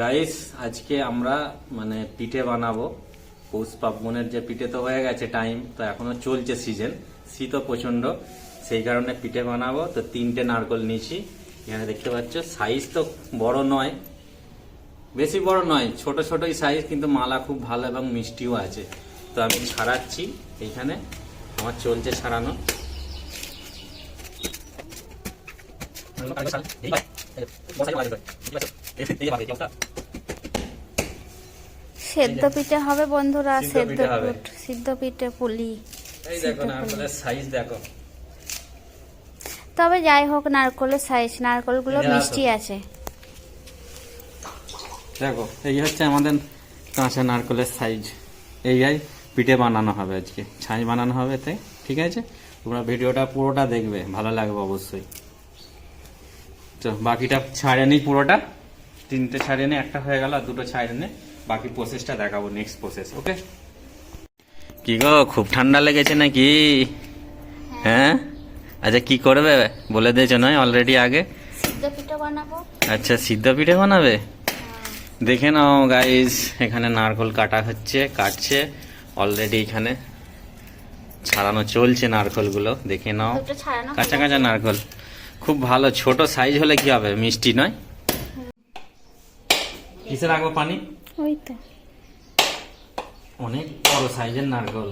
Guys আজকে আমরা মানে পিঠে বানাবো। পৌষ পার্বণের যে পিঠে তো হয়ে গেছে টাইম তো এখনও চলছে সিজন শীতও প্রচণ্ড সেই কারণে পিঠে বানাবো। তো তিনটে নারকল নিয়েছি। এখানে দেখতে পাচ্ছ সাইজ তো বড় নয়। বেশি বড় নয়, ছোট ছোটই সাইজ কিন্তু মালা খুব ভালো এবং মিষ্টিও আছে। তো আমি ছাড়াচ্ছি এইখানে। আমার চলছে ছাড়ানো সেদ্ধ পিঠে হবে বন্ধুরা সিদ্ধ সেদ্ধ পিঠে পুলি এই দেখো নারকলের সাইজ দেখো। তবে যাই হোক নারকলের সাইজ নারকলগুলো মিষ্টি আছে। দেখো এই হচ্ছে আমাদের কাঁচা নারকলের সাইজ এই যাই পিঠে বানানো হবে আজকে। ছাঁচ বানানো হবে তাই ঠিক আছে? তোমরা ভিডিওটা পুরোটা দেখবে ভালো লাগবে অবশ্যই। তো বাকিটা ছাড়ে নি পুরোটা। তিনটে ছাড়ে নি একটা হয়ে গেল আর দুটো ছাড়ে নে বাকি প্রসেসটা দেখাবো নেক্সট প্রসেস ওকে কি গো খুব ঠান্ডা লেগেছে নাকি? হ্যাঁ? আচ্ছা কি করবে? বলে দিয়েছ নয় অলরেডি আগে? সিদ্ধ পিঠে বানাবো। আচ্ছা সিদ্ধ পিঠে বানাবে? দেখে নাও গাইস এখানে নারকল কাটা হচ্ছে কাটছে অলরেডি এখানে ছাড়ানো চলছে নারকলগুলো দেখে নাও। কাঁচা কাঁচা নারকল। খুব ভালো ছোট সাইজ হলে কি হবে? মিষ্টি নয়? কিসে রাখব পানি? ওই তো। অনেক বড় সাইজের নারকল।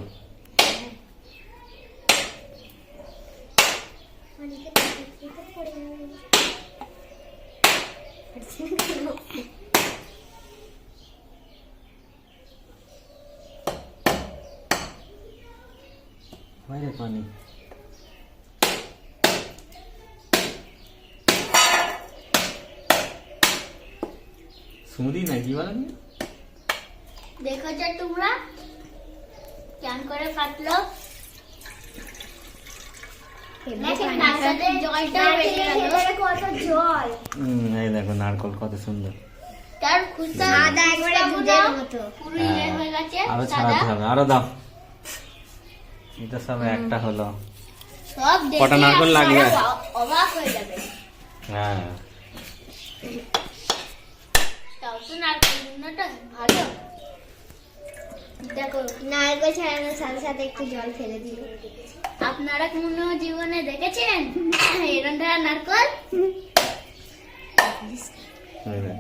পানি। সুদি নাকি বলেন দেখো যে তোমরা? কেমন করে কত এই দেখো নারকল কত সুন্দর। তার খুঁজতে সাদা একবারে দুধের মতো। পুরো হয়ে। গেছে আরও ছাড়াতে হবে আরও দাও। এটা সব একটা হলো। সব দেখে কটা নারকেল লাগবে? হয়ে। যাবে হ্যাঁ তাও ভালো। দেখো নারকেল ছাড়ানোর সাথে সাথে একটু জল ফেলে দিল আপনারা কোনো জীবনে দেখেছেন? এরকম নারকেল?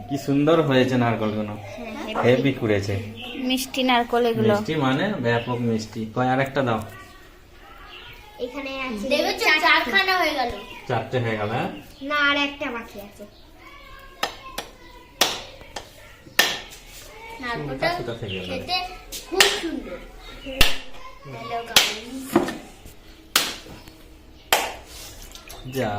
কি সুন্দর হয়েছে নারকলগুলো হেভি কুড়েছে। মিষ্টি নারকল এগুলো। মিষ্টি মানে ব্যাপক মিষ্টি। কয় আর একটা দাও। এখানে আছে। চারখানা হয়ে গেল। চারটে হয়ে গেল হ্যাঁ? না আর একটা বাকি আছে। নারকেলটা কোথা থেকে এলো? খেতে খুব সুন্দর। Hello guys. যা।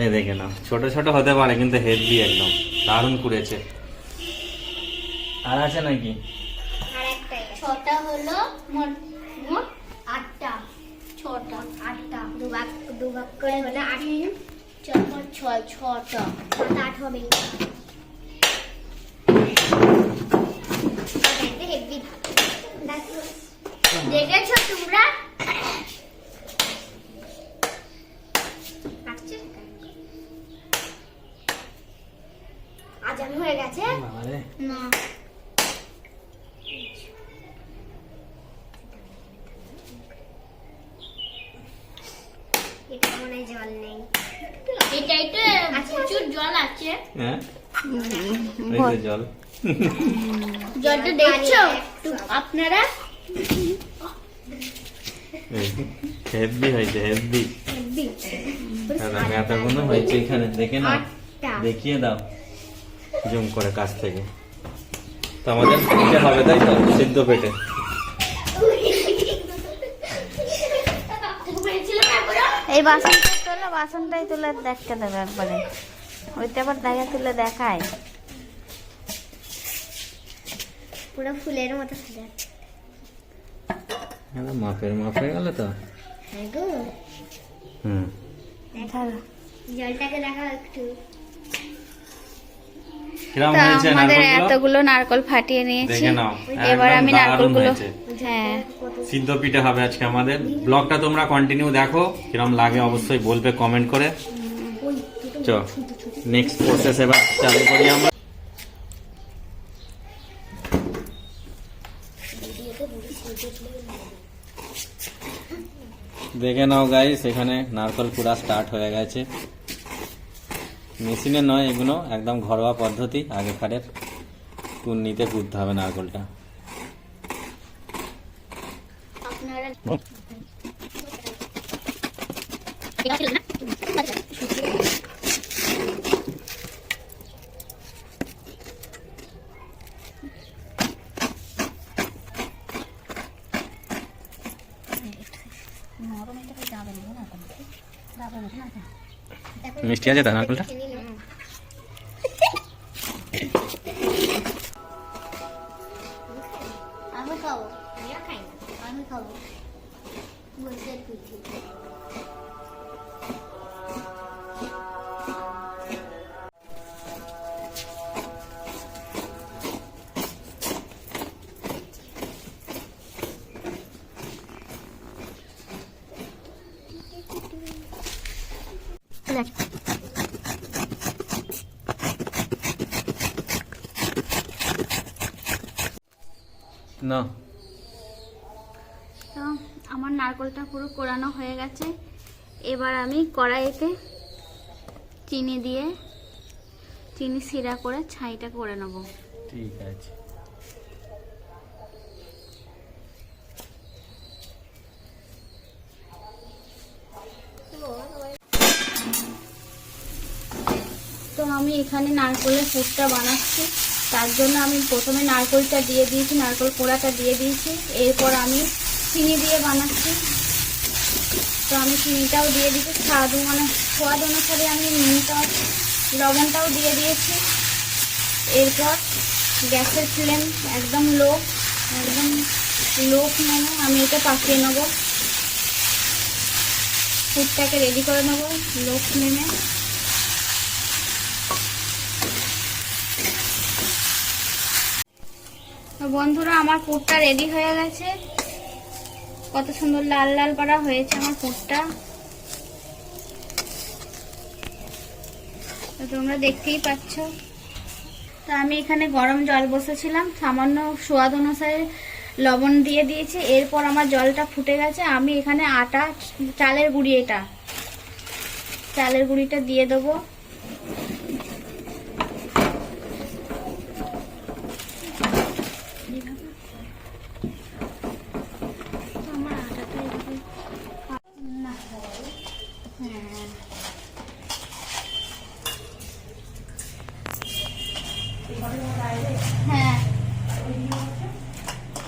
এই দেখে নাও ছোট ছোট হতে পারে কিন্তু হেলদি একদম। দারুণ কুড়েছে। আর আছে নাকি? আর একটা ছটা হলো মোট মোট আটটা। ছটা আটটা। দু ভাগ করে হলো আট ছয় ছটা। ছটা আট হবে। দেখেছ তোমরা? আজান হয়ে গেছে? না। এটা মনে হয় জল নেই। এটাইতে প্রচুর জল আছে। হ্যাঁ? জল। জলটা দেখছ আপনারা হেভি হয়েছে হেভি এতগুলো হয়েছে এখানে দেখে না দেখিয়ে দাও জুম করে কাছ থেকে। তো আমাদের পিঠে হবে তাই তো? সিদ্ধ পেটে। এই বাসনটাই তোলা বাসনটাই তুলে দেখতে দেবে একবারে। ওইটা আবার দেখা তুলে দেখায়। পুরো ফুলের মতো সাজাচ্ছে হ্যাঁ, মাপের মাপ হয়ে গেল তো। হ্যাঁ গো। হুম। জলটাকে দেখাও একটু। কিরম আমাদের এতগুলো নারকল ফাটিয়ে নিয়েছি। এবার আমি নারকলগুলো হ্যাঁ। সিদ্ধ পিঠে হবে আজকে আমাদের। ব্লগটা তোমরা কন্টিনিউ দেখো। কিরম লাগে অবশ্যই বলবে কমেন্ট করে। চ নেক্সট প্রসেস এবার চালু করি আমরা। দেখে নাও গাইস এখানে নারকল পুরা স্টার্ট হয়ে গেছে। মেশিনে নয়, এগুলো একদম ঘরোয়া পদ্ধতি, আগেকারের। কুন্নিতে কুড়তে হবে নারকলটা। আপনারা মিষ্টি আছে তা নারকেলটা? আমি খাব। আমি খাব। বলতে না। তো আমার নারকলটা পুরো কোরানো হয়ে গেছে। এবার আমি কড়াইতে চিনি দিয়ে চিনি সিরা করে ছাইটা করে নেব। ঠিক আছে। তো আমি এখানে নারকলের ফুটটা বানাচ্ছি। তার জন্য আমি প্রথমে নারকলটা দিয়ে দিয়েছি, নারকল কোড়াটা দিয়ে দিয়েছি। এরপর আমি চিনি দিয়ে বানাচ্ছি। তো আমি চিনিটাও দিয়ে দিয়েছি। স্বাদ মানে স্বাদ অনুসারে আমি নুনটা লবণটাও দিয়ে দিয়েছি। এরপর গ্যাসের ফ্লেম একদম লো একদম লো ফ্লেমে আমি এটা পাকিয়ে নেব। ফুডটাকে রেডি করে নেব লো ফ্লেমে। তো বন্ধুরা, আমার পুরটা রেডি হয়ে গেছে। কত সুন্দর লাল লাল করা হয়েছে আমার পুরটা। তো তোমরা দেখতেই পাচ্ছ। তো আমি এখানে গরম জল বসেছিলাম, সামান্য স্বাদ অনুসারে লবণ দিয়ে দিয়েছি। এরপর আমার জলটা ফুটে গেছে। আমি এখানে আটা, চালের গুঁড়ি এটা, চালের গুঁড়িটা দিয়ে দেবো আমার আটাটা এভাবে না হ্যাঁ হ্যাঁ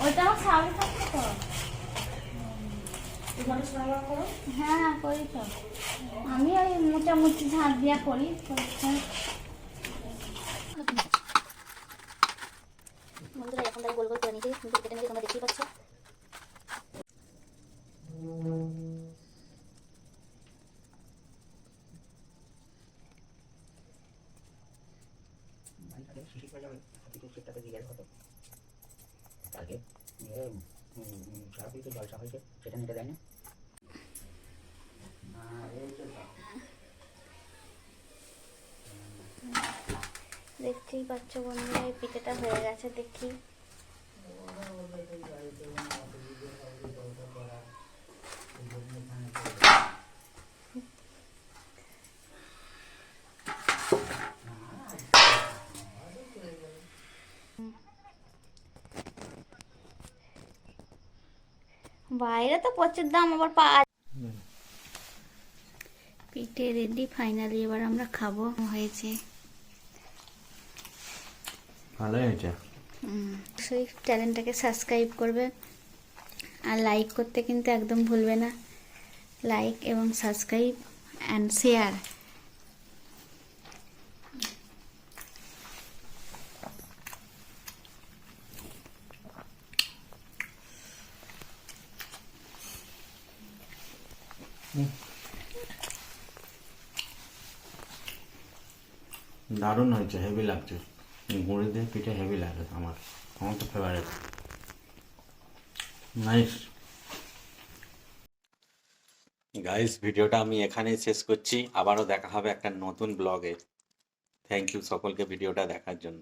ওইটা আমার সামনে থাকছে তো হ্যাঁ হ্যাঁ করি তো আমি ওই মোটামুটি ঝাঁট দিয়া করি পরিষ্কার বন্ধুরা এখন তারা গোল গোল করে নিয়েছে কিন্তু কেটে নিয়েছে তোমরা দেখতেই পাচ্ছ। কালকে পিতে জলসা হয়েছে সেটা নিতে দেয় না দেখতেই পাচ্ছ বন্ধুরা এই পিঠেটা হয়ে গেছে দেখি। বাইরে তো প্রচুর দাম আবার পাওয়া পিঠে রেডি ফাইনালি এবার আমরা খাব হয়েছে। ভালোই হয়েছে? অবশ্যই চ্যানেলটাকে সাবস্ক্রাইব করবে। আর লাইক করতে কিন্তু একদম ভুলবে না। লাইক এবং সাবস্ক্রাইব অ্যান্ড শেয়ার দারুণ হয়েছে হেভি লাগছে। গুঁড়ি দিয়ে পিঠে হেভি লাগে আমার। আমার তো ফেভারিট নাইস গাইস ভিডিওটা আমি এখানেই শেষ করছি। আবারও দেখা হবে একটা নতুন ব্লগে থ্যাংক ইউ সকলকে ভিডিওটা দেখার জন্য।